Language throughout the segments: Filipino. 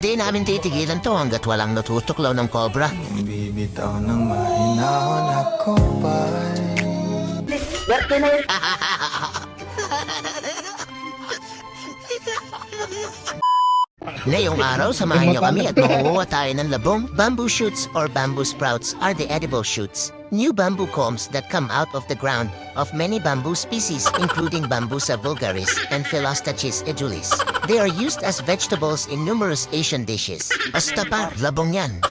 Di namin titigilan to hanggat walang natutuklaw ng cobra. Bibitaw ng mahinahon ako ba'y Ngayong araw, samahan niyo kami at makukuha tayo ng labong. Bamboo shoots or bamboo sprouts are the edible shoots. New bamboo combs that come out of the ground of many bamboo species including Bambusa vulgaris and Philostachys edulis. They are used as vegetables in numerous Asian dishes. Basta par, labong yan.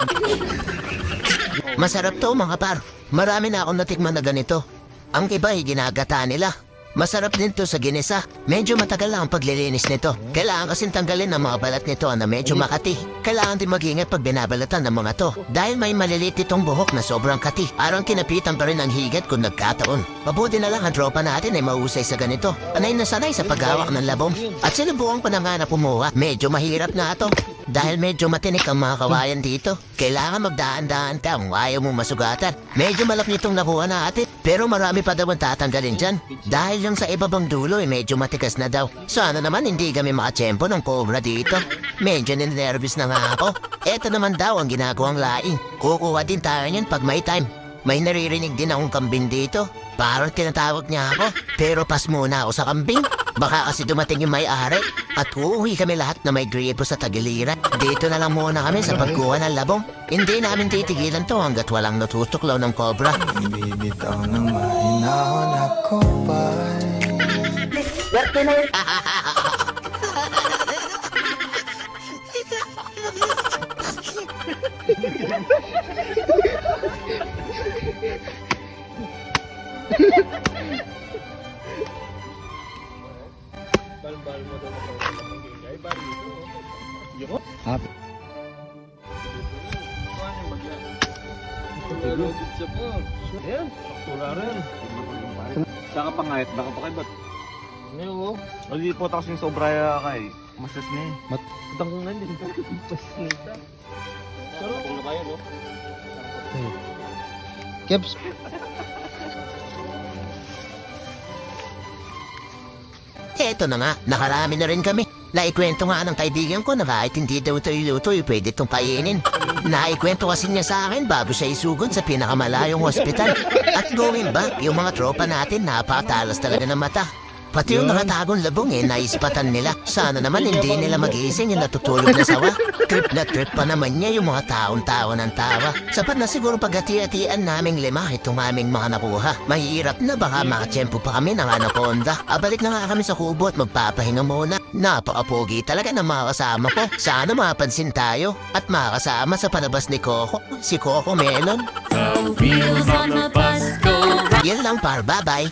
Masarap to mga par. Marami na akong natikman na ganito. Ang iba ay nila. Masarap din to sa ginisa. Medyo matagal lang ang paglilinis nito. Kailangan kasing tanggalin ang mga balat nito na medyo makati. Kailangan din mag-ingat pag binabalatan ng mga to. Dahil may maliliit itong buhok na sobrang kati. Parang kinapitan pa rin ang higat kung nagkataon. Mabuti na lang ang tropa natin ay mausay sa ganito. Panay na sanay sa paghawak ng labong. At sinubukan pa na nga na pumuha. Medyo mahirap na ito. Dahil medyo matinik ang mga kawayan dito. Kailangan magdaan-daan ka kung ayaw mo masugatan. Medyo malaki itong nakuha natin. Pero marami pa daw ang tatanggalin dyan. Dahil yung sa ibabang dulo ay medyo matigas na daw. Sana naman hindi kami makatsempo ng cobra dito. Medyo ninervous na nga ako. Eto naman daw ang ginagawang laing. Kukuha din tayo niyan pag may time. May naririnig din akong kambing dito. Parang tinatawag niya ako. Pero pas muna ako sa kambing. Baka kasi dumating yung may-ari. At uuwi kami lahat na may gripo sa tagiliran. Dito na lang muna kami sa pagkuha ng labong. Hindi namin titigilan to hanggat walang natutuklaw ng cobra. Bibitaw ng mahinahon ako ba'y Saka pangayat, baka pa kayo ba't? Oo. Hindi po tapos yung sobra kay. Masas na eh. Matang nga din. Pero kung na kayo, no? Keps, Eto na nga, nakarami na rin kami. Naikwento nga ng kaibigan ko na kahit hindi daw ito iluto, eh, pwede itong kainin. Naikwento kasi niya sa akin bago siya isugod sa pinakamalayong hospital. At going back, yung mga tropa natin napakatalas talaga ng mata. Pati yung nakatagong labong eh, naispatan nila. Sana naman hindi nila magising yung natutulog na sawa. Trip na trip pa naman niya yung mga taon-taon ng tawa. Sapat na siguro paghati-hatian naming lima itong aming mga nakuha. Mahirap na baka makatsyempo pa kami ng anaconda. Abalik na nga kami sa kubo at magpapahinga muna. Napakapogi talaga ng mga kasama ko. Sana mapansin tayo at makasama sa palabas ni Coco, si Coco Melon. Wheels on the bus go Yan lang par, bye-bye.